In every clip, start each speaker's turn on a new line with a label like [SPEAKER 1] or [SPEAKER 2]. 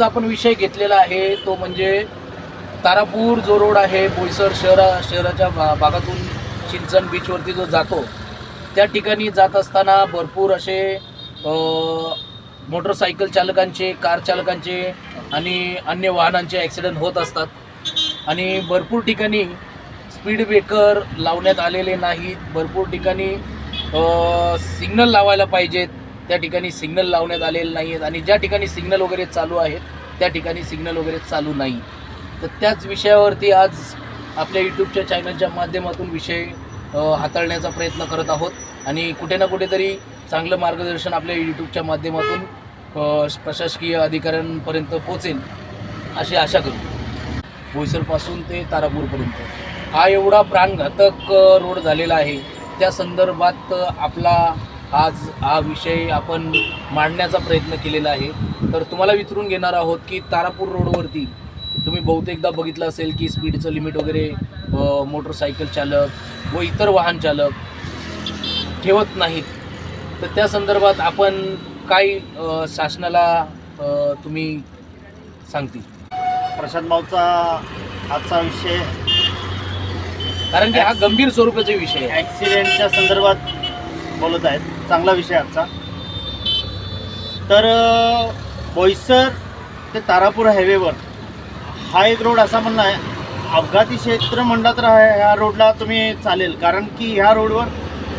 [SPEAKER 1] आज आपण विषय घेतलेला आहे तो म्हणजे तारापूर जो रोड आहे बोईसर शहरा शहराच्या भा भागातून चिंचण बीचवरती जो जातो त्या ठिकाणी जात असताना भरपूर असे मोटरसायकल चालकांचे कार चालकांचे आणि अन्य वाहनांचे ॲक्सिडेंट होत असतात. आणि भरपूर ठिकाणी स्पीड ब्रेकर लावण्यात आलेले नाहीत. भरपूर ठिकाणी सिग्नल लावायला पाहिजेत. त्या ठिकाणी सिग्नल लावण्यात आलेले नाही आहेत आणि ज्या ठिकाणी सिग्नल वगैरे चालू आहेत त्या ठिकाणी सिग्नल वगैरे चालू नाही. तर त्याच विषयावरती आज आपल्या यूट्यूबच्या चॅनलच्या माध्यमातून विषय हाताळण्याचा प्रयत्न करत आहोत. आणि कुठे ना कुठेतरी चांगलं मार्गदर्शन आपल्या यूट्यूबच्या माध्यमातून प्रशासकीय अधिकाऱ्यांपर्यंत पोहोचेल अशी आशा करू. बोईसरपासून ते तारापूरपर्यंत. हा एवढा प्राणघातक रोड झालेला आहे. त्या संदर्भात आपला आज हा विषय आपण मांडण्याचा प्रयत्न केलेला आहे. तर तुम्हाला विचारून घेणार आहोत की तारापूर रोडवरती तुम्ही बहुतेकदा बघितलं असेल की स्पीडचं लिमिट वगैरे मोटरसायकल चालक व इतर वाहन चालक ठेवत नाहीत. तर त्या संदर्भात आपण काय शासनाला तुम्ही सांगतील?
[SPEAKER 2] प्रशांत भाऊचा आजचा विषय
[SPEAKER 1] कारण की हा गंभीर स्वरूपाचा विषय
[SPEAKER 2] ॲक्सिडेंटच्या संदर्भात बोलत आहेत. चांगला विषय आजचा तर बोईसर ते तारापूर हायवेवर हा एक रोड असा म्हणणं आहे अपघाती क्षेत्र म्हणला तर ह्या रोडला तुम्ही चालेल. कारण की ह्या रोडवर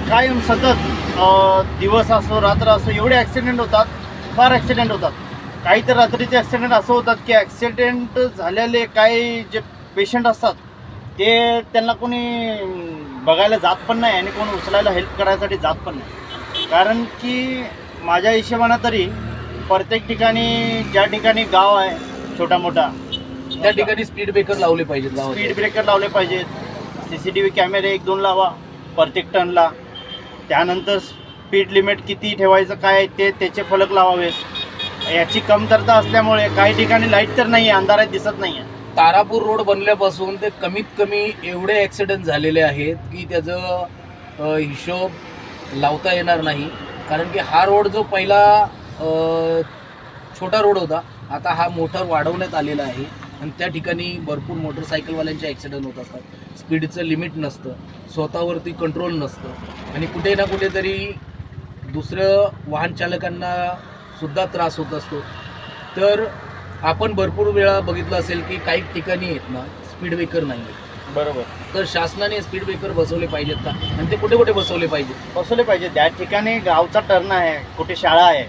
[SPEAKER 2] कायम सतत दिवस असो रात्र असो एवढे ॲक्सिडेंट होतात फार ॲक्सिडेंट होतात. काही तर रात्रीचे ॲक्सिडेंट असं होतात की ॲक्सिडेंट झालेले काही जे पेशंट असतात ते त्यांना कोणी बघायला जात पण नाही आणि कोणी उचलायला हेल्प करायसाठी जात पण नाही. कारण की माझ्या हिशोबानं तरी प्रत्येक ठिकाणी ज्या ठिकाणी गाव आहे छोटा मोठा
[SPEAKER 1] त्या ठिकाणी स्पीड ब्रेकर लावले पाहिजेत
[SPEAKER 2] स्पीड ब्रेकर लावले पाहिजेत. सी सी टी व्ही कॅमेरे एक दोन लावा प्रत्येक टर्नला त्यानंतर स्पीड लिमिट किती ठेवायचं काय आहे ते त्याचे फलक लावावेत. याची कमतरता असल्यामुळे काही ठिकाणी लाइट तर नाही आहे अंधारात दिसत नाही आहे
[SPEAKER 1] तारापूर रोड बनल्यापासून ते कमीत कमी एवढे ॲक्सिडेंट झालेले आहेत की त्याचं हिशोब लावता येणार नाही. कारण की हा रोड जो पहिला छोटा रोड होता आता हा मोठा वाढवण्यात आलेला आहे. आणि त्या ठिकाणी भरपूर मोटरसायकलवाल्यांचे ॲक्सिडेंट होत असतात. स्पीडचं लिमिट नसतं. स्वतःवरती कंट्रोल नसतं. आणि कुठे ना कुठेतरी दुसरं वाहन चालकांना सुद्धा त्रास होत असतो. तर आपण भरपूर वेळा बघितलं असेल की काही ठिकाणी आहेत ना स्पीड ब्रेकर नाही
[SPEAKER 2] बरोबर.
[SPEAKER 1] तर शासनाने स्पीड ब्रेकर बसवले पाहिजेत का? आणि ते कुठे कुठे बसवले पाहिजेत?
[SPEAKER 2] बसवले पाहिजे त्या ठिकाणी गावचा टर्न आहे कुठे शाळा आहे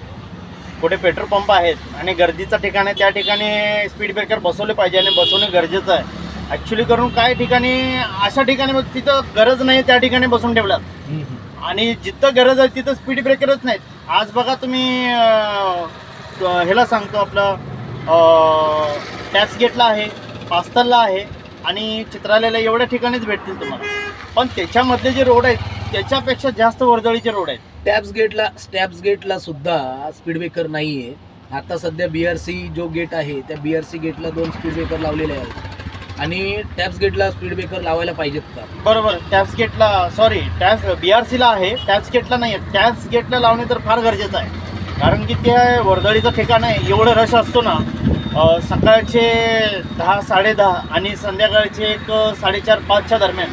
[SPEAKER 2] कुठे पेट्रोल पंप आहेत आणि गर्दीचं ठिकाण आहे त्या ठिकाणी स्पीड ब्रेकर बसवले पाहिजे आणि बसवणे गरजेचं आहे. ॲक्च्युली करून काय ठिकाणी अशा ठिकाणी मग तिथं गरज नाही त्या ठिकाणी बसून ठेवल्यात. आणि जिथं गरज आहे तिथं स्पीड ब्रेकरच नाहीत. आज बघा तुम्ही ह्याला सांगतो आपलं टॅक्स गेटला आहे पास्तरला आहे. आणि चित्रालयाला एवढ्या ठिकाणीच भेटतील तुम्हाला. पण त्याच्यामधले जे रोड आहेत त्याच्यापेक्षा जास्त वर्दळीचे रोड आहेत.
[SPEAKER 1] टॅप्स गेटला स्टॅप्स गेटला सुद्धा स्पीड ब्रेकर नाही आहे आता सध्या बी आर सी जो गेट आहे त्या बी आर सी गेटला दोन स्पीड ब्रेकर लावलेले आहेत. आणि टॅप्स गेटला स्पीड ब्रेकर लावायला पाहिजेत का?
[SPEAKER 2] बरोबर. टॅक्स गेटला सॉरी टॅक्स बी आर सीला आहे टॅक्स गेटला नाही आहे टॅक्स गेटला लावणे तर फार गरजेचं आहे. कारण की ते वर्दळीचं ठिकाण आहे एवढं रश असतो ना सकाळचे दहा साडेदहा आणि संध्याकाळचे एक साडेचार पाचच्या दरम्यान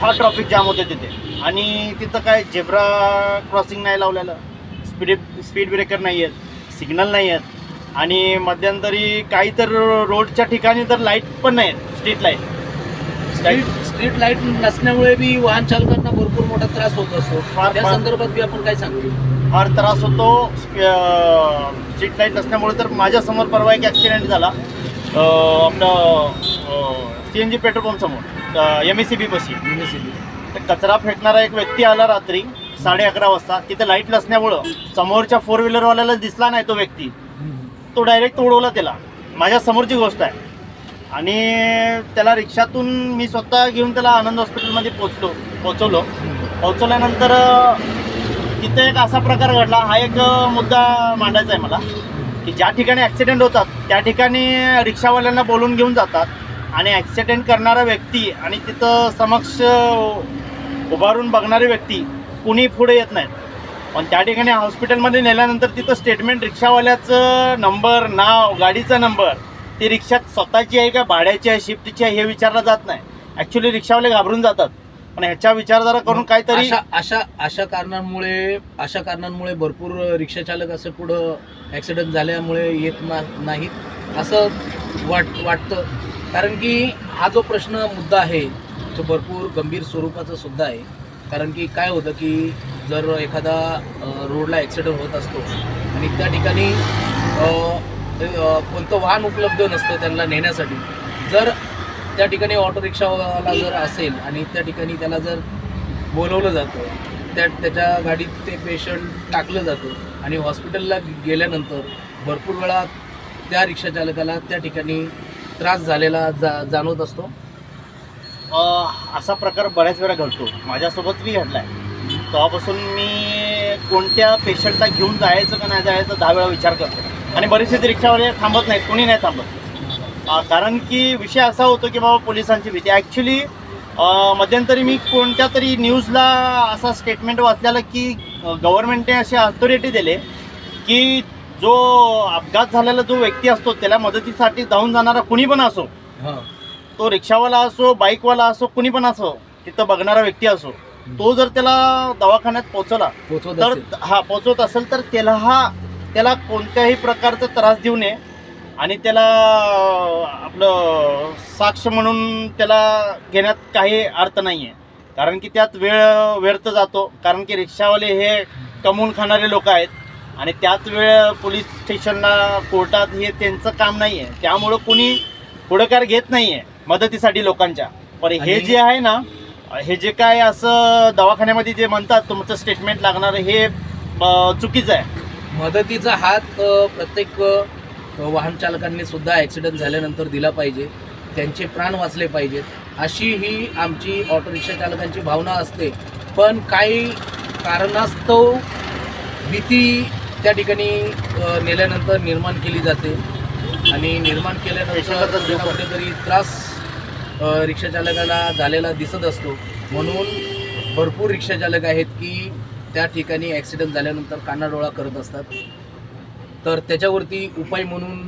[SPEAKER 2] फार ट्रॉफिक जाम होते तिथे. आणि तिथं काय झेब्रा क्रॉसिंग नाही लावलेलं. स्पीड स्पीड ब्रेकर नाही आहेत. सिग्नल नाही आहेत. आणि मध्यंतरी काही तर रोडच्या ठिकाणी तर लाइट पण नाही आहेत. Street light
[SPEAKER 1] street street light नसल्यामुळे बी वाहन चालकांना भरपूर मोठा त्रास होत असतो. त्या संदर्भात बी आपण काय सांगतो
[SPEAKER 2] फार त्रास होतो. स्ट्रीट लाइट नसल्यामुळे तर माझ्यासमोर परवा एक ॲक्सिडेंट झाला. आपलं C N G petrol pump समोर एम एस सी बी बशी तर कचरा फेकणारा एक व्यक्ती आला रात्री साडे अकरा वाजता. तिथे लाइट नसल्यामुळं समोरच्या फोर व्हीलरवाल्याला दिसला नाही तो व्यक्ती. तो डायरेक्ट उडवला त्याला. माझ्या समोरची गोष्ट आहे. आणि त्याला रिक्षातून मी स्वतः घेऊन त्याला आनंद हॉस्पिटलमध्ये पोचलो पोचवलो. पोचवल्यानंतर तिथं एक असा प्रकार घडला. हा एक मुद्दा मांडायचा आहे मला की ज्या ठिकाणी ॲक्सिडेंट होतात त्या ठिकाणी रिक्षावाल्यांना बोलून घेऊन जातात आणि ॲक्सिडेंट करणारा व्यक्ती आणि तिथं समक्ष उभारून बघणारी व्यक्ती कुणी पुढे येत नाहीत. पण त्या ठिकाणी हॉस्पिटलमध्ये नेल्यानंतर तिथं स्टेटमेंट रिक्षावाल्याचं नंबर नाव गाडीचा नंबर ती रिक्षात स्वतःची आहे का भाड्याची आहे शिफ्टची आहे हे विचारलं जात नाही. ॲक्च्युली रिक्षावाले घाबरून जातात. पण ह्याच्या विचारधारा करून काहीतरी
[SPEAKER 1] अशा अशा अशा कारणांमुळे अशा कारणांमुळे भरपूर रिक्षा चालक असं पुढं ॲक्सिडेंट झाल्यामुळे येत ना नाहीत असं वाट वाटतं. कारण की हा जो प्रश्न मुद्दा आहे तो भरपूर गंभीर स्वरूपाचा सुद्धा आहे. कारण की काय होतं की जर एखादा रोडला ॲक्सिडेंट होत असतो आणि त्या ठिकाणी कोणतं वाहन उपलब्ध नसतं त्यांना नेण्यासाठी जर त्या ठिकाणी ऑटो रिक्षावाला जर असेल आणि त्या ठिकाणी त्याला जर बोलवलं जातं त्या त्याच्या गाडीत ते पेशंट टाकलं जातं आणि हॉस्पिटलला गेल्यानंतर भरपूर वेळा त्या रिक्षाचालकाला त्या ठिकाणी त्रास झालेला जा जाणवत असतो?
[SPEAKER 2] असा प्रकार बऱ्याच वेळा घडतो. माझ्यासोबत मी घडला आहे तेव्हापासून मी कोणत्या पेशंटला घेऊन जायचं का नाही जायचं दहा वेळा विचार करतो. आणि बरेचसे रिक्षावाले थांबत नाहीत कोणी नाही थांबत. कारण की विषय असा होतो की बाबा पोलिसांची भीती. ॲक्च्युली मध्यंतरी मी कोणत्या तरी न्यूजला असा स्टेटमेंट वाचलेलं की गव्हर्नमेंटने असे अथॉरिटी दिले की जो अपघात झालेला जो व्यक्ती असतो त्याला मदतीसाठी धावून जाणारा कुणी पण असो तो रिक्षावाला असो बाईकवाला असो कुणी पण असो तिथं बघणारा व्यक्ती असो तो जर त्याला दवाखान्यात पोहोचला
[SPEAKER 1] पोचवत
[SPEAKER 2] तर हा पोचवत असेल तर त्याला हा त्याला कोणत्याही प्रकारचा त्रास देऊ नये. आणि त्याला आपलं साक्ष म्हणून त्याला घेण्यात काही अर्थ नाही आहे कारण की त्यात वेळ व्यर्थ जातो. कारण की रिक्षावाले हे कमवून खाणारे लोक आहेत. आणि त्यात वेळ पोलीस स्टेशनला कोर्टात हे त्यांचं काम नाही आहे त्यामुळं कुणी पुढाकार घेत नाही आहे मदतीसाठी लोकांच्या. पण हे जे आहे ना हे जे काय असं दवाखान्यामध्ये जे म्हणतात तुमचं स्टेटमेंट लागणार हे चुकीचं आहे.
[SPEAKER 1] मदतीचा हात प्रत्येक अ, वाहन चालकांनी सुद्धा ॲक्सिडेंट झाल्यानंतर दिला पाहिजे. त्यांचे प्राण वाचले पाहिजेत. अशी ही आमची ऑटो रिक्षा चालकांची भावना असते. पण काही कारणास्तव भीती त्या ठिकाणी नेल्यानंतर निर्माण केली जाते. आणि निर्माण केल्यानंतर
[SPEAKER 2] पण.
[SPEAKER 1] कुठेतरी त्रास अ, रिक्षा चालकाला झालेला दिसत असतो. म्हणून भरपूर रिक्षा चालक आहेत की त्या ठिकाणी ॲक्सिडेंट झाल्यानंतर कानाडोळा करत असतात. तर त्याच्यावरती उपाय म्हणून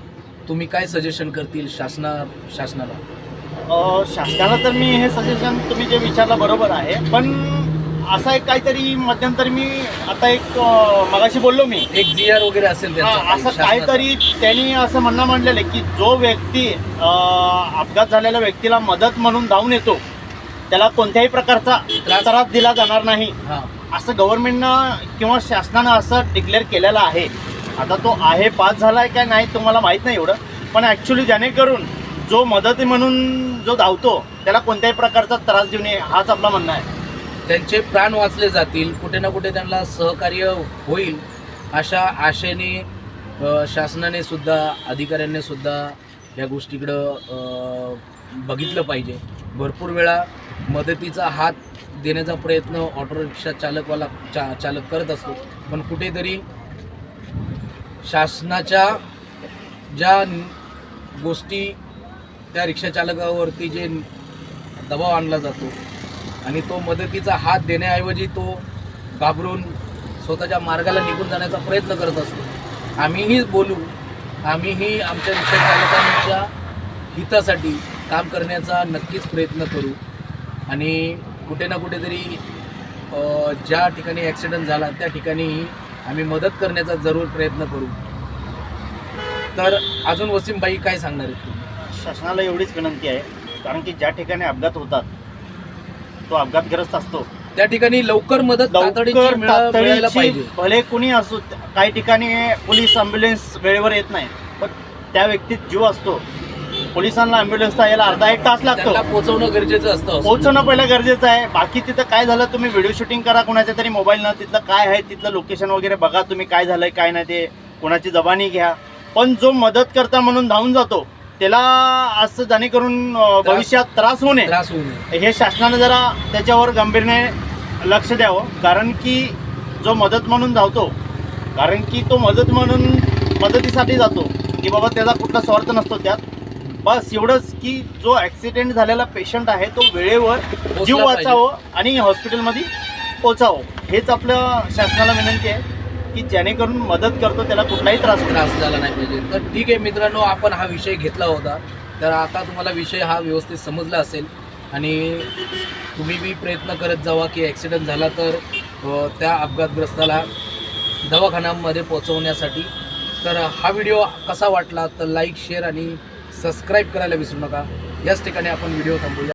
[SPEAKER 1] तुम्ही काय सजेशन करतील शासना शासनाला?
[SPEAKER 2] शासनाला तर मी हे सजेशन तुम्ही जे विचारलं बरोबर आहे. पण असं एक काहीतरी मध्यंतरी मी आता एक मगाशी बोललो मी.
[SPEAKER 1] एक जी आर वगैरे असेल त्यांचा
[SPEAKER 2] असं
[SPEAKER 1] शासनाचा.
[SPEAKER 2] काहीतरी त्यांनी असं म्हणणं मांडलेलं आहे की जो व्यक्ती अ, अपघात झालेल्या व्यक्तीला मदत म्हणून धावून येतो त्याला कोणत्याही प्रकारचा
[SPEAKER 1] त्रास-
[SPEAKER 2] त्रास दिला जाणार नाही.
[SPEAKER 1] हा.
[SPEAKER 2] असं गव्हर्नमेंटनं किंवा शासनानं असं डिक्लेअर केलेलं आहे. आता तो आहे पास झाला आहे का नाही तुम्हाला माहीत नाही एवढं. पण ॲक्च्युली जेणेकरून जो मदती म्हणून जो धावतो त्याला कोणत्याही प्रकारचा त्रास देऊ नये हाच आपला म्हणणं आहे.
[SPEAKER 1] त्यांचे प्राण वाचले जातील कुठे ना कुठे त्यांना सहकार्य होईल अशा आशेने शासनाने सुद्धा अधिकाऱ्यांनी सुद्धा या गोष्टीकडं बघितलं पाहिजे. भरपूर वेळा मदतीचा हात देण्याचा प्रयत्न ऑटो रिक्षा चालकवाला चा चालक करत असतो. पण कुठेतरी शासनाच्या ज्या गोष्टी त्या रिक्षाचालकावरती जे दबाव आणला जातो आणि तो मदतीचा हात देण्याऐवजी तो घाबरून स्वतःच्या मार्गाला निघून जाण्याचा प्रयत्न करत असतो. आम्हीही बोलू आम्हीही आमच्या रिक्षा चालकांच्या हितासाठी काम करण्याचा नक्कीच प्रयत्न करू आणि कुठे ना कुठेतरी ज्या ठिकाणी ॲक्सिडेंट झाला त्या ठिकाणी आम्ही मदत करण्याचा जरूर प्रयत्न करू. तर अजून वसीमबाई काय सांगणार आहेत तुम्ही?
[SPEAKER 2] शासनाला एवढीच विनंती आहे कारण की ज्या ठिकाणी अपघात होतात तो अपघातग्रस्त असतो.
[SPEAKER 1] त्या ठिकाणी लवकर मदत तातडीची
[SPEAKER 2] लवकर
[SPEAKER 1] मिळा- मिळायला
[SPEAKER 2] तातडीची
[SPEAKER 1] पाहिजे.
[SPEAKER 2] भले कुणी असो काही ठिकाणी पोलीस अँब्युलन्स वेळेवर येत नाही पण त्या व्यक्तीत जीव असतो. पोलिसांना अँब्युलन्सला यायला अर्धा एक तास लागतो.
[SPEAKER 1] त्यांना पोहोचवणं गरजेचं असतं.
[SPEAKER 2] पोहोचणं पहिलं गरजेचं आहे. बाकी तिथं काय झालं तुम्ही व्हिडिओ शूटिंग करा कोणाच्या तरी मोबाईलनं तिथलं काय आहे तिथलं लोकेशन वगैरे बघा तुम्ही काय झालंय काय नाही ते. कोणाची जबानी घ्या. पण जो मदत करता म्हणून धावून जातो त्याला असं जेणेकरून भविष्यात त्रास होऊ नये.
[SPEAKER 1] त्रास होऊ नये.
[SPEAKER 2] हे शासनानं जरा त्याच्यावर गंभीरने लक्ष द्यावं. कारण की जो मदत म्हणून धावतो कारण की तो मदत म्हणून मदतीसाठी जातो की बाबा त्याचा कुठला स्वार्थ नसतो त्यात. बस एवढंच की जो ॲक्सिडेंट झालेला पेशंट आहे तो वेळेवर जीव. वाचावं आणि हॉस्पिटलमध्ये पोचावं हेच आपलं शासनाला विनंती आहे की जेणेकरून मदत करतो त्याला कुठलाही त्रास
[SPEAKER 1] त्रास झाला नाही पाहिजे. तर ठीक आहे मित्रांनो आपण हा विषय घेतला होता. तर आता तुम्हाला विषय हा व्यवस्थित समजला असेल. आणि तुम्ही बी प्रयत्न करत जावा की ॲक्सिडेंट झाला तर त्या अपघातग्रस्ताला दवाखान्यामध्ये पोहोचवण्यासाठी. तर हा व्हिडिओ कसा वाटला तर लाईक शेअर आणि सबस्क्राईब करायला विसरू नका. याच ठिकाणी आपण व्हिडिओ थांबूया.